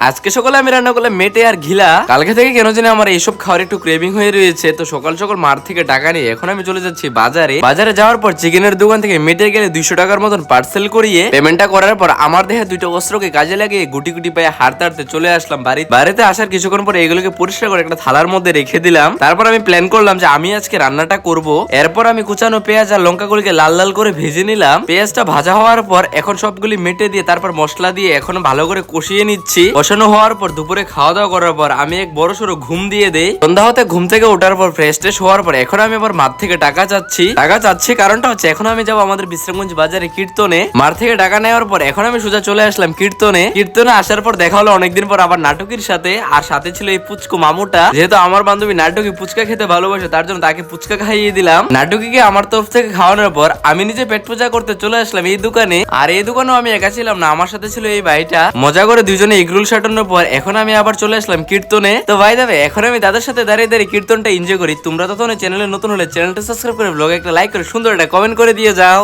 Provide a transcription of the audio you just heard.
আজকে সকালে আমি রান্না করলাম মেটে আর ঘিলা। কালকে থেকে কেন জানি আমার এইসব খাওয়ার একটু ক্রেভিং হয়ে রয়েছে। তো সকাল সকাল মার থেকে টাকা নিয়ে এখন আমি চলে যাচ্ছি বাজারে। বাজারে যাওয়ার পর চিকেনের দোকান থেকে মেটে গেলে দুইশো টাকার মতন পার্সেল করিয়ে পেমেন্টটা করার পর আমার দেহে দুইটা অস্ত্রকে কাজে লাগিয়ে গুটি গুটি পায়ে হাঁটতে হাঁটতে চলে আসলাম বাড়ি বাড়িতে আসার কিছুক্ষণ পরে এগুলোকে পরিষ্কার করে একটা থালার মধ্যে রেখে দিলাম। তারপর আমি প্ল্যান করলাম যে আমি আজকে রান্নাটা করব। এরপর আমি কুচানো পেঁয়াজ আর লঙ্কাগুলিকে লাল লাল করে ভেজে নিলাম। পেঁয়াজটা ভাজা হওয়ার পর এখন সবগুলি মেটে দিয়ে, তারপর মশলা দিয়ে এখন ভালো করে কষিয়ে নিচ্ছি। কষানো হওয়ার পর দুপুরে খাওয়া দাওয়া করার পর আমি এক বড় সড়ো ঘুম দিয়ে দেই। সন্ধ্যা হতে ঘুম থেকে ওঠার পর ফ্রেশ ট্রেশ হওয়ার পর এখন আমি আবার মার থেকে টাকা চাচ্ছি। টাকা চাচ্ছি কারণটা হচ্ছে এখন আমি যাব আমাদের বিশ্রামগঞ্জ বাজারে কীর্তনে। মার থেকে টাকা নেওয়ার পর এখন আমি সোজা চলে আসলাম কীর্তনে। কীর্তনে আসার পর দেখা হলো অনেকদিন পর আবার নাটকের সাথে, আর সাথে ছিল এই পুচকু মামুটা। যেহেতু আমার বান্ধবী নাটকি ফুচকা খেতে ভালোবাসে, তার জন্য তাকে ফুচকা খাইয়ে দিলাম। নাটকিকে আমার তরফ থেকে খাওয়ানোর পর আমি নিজে পেট পূজা করতে চলে আসলাম এই দোকানে। আর এই দোকানেও আমি একা ছিলাম না, আমার সাথে ছিল এই ভাইটা। মজা করে দুজনে এগরুল সাটানোর পর এখন আমি আবার চলে আসলাম কীর্তনে। তো ভাই দাবে এখন আমি দাদার সাথে দাঁড়িয়ে দাঁড়িয়ে কীর্তনটা এনজয় করি। তোমরা তো চ্যানেলে নতুন হলে চ্যানেলটা সাবস্ক্রাইব করে ব্লগে একটা লাইক করে, সুন্দর একটা কমেন্ট করে দিয়ে যাও।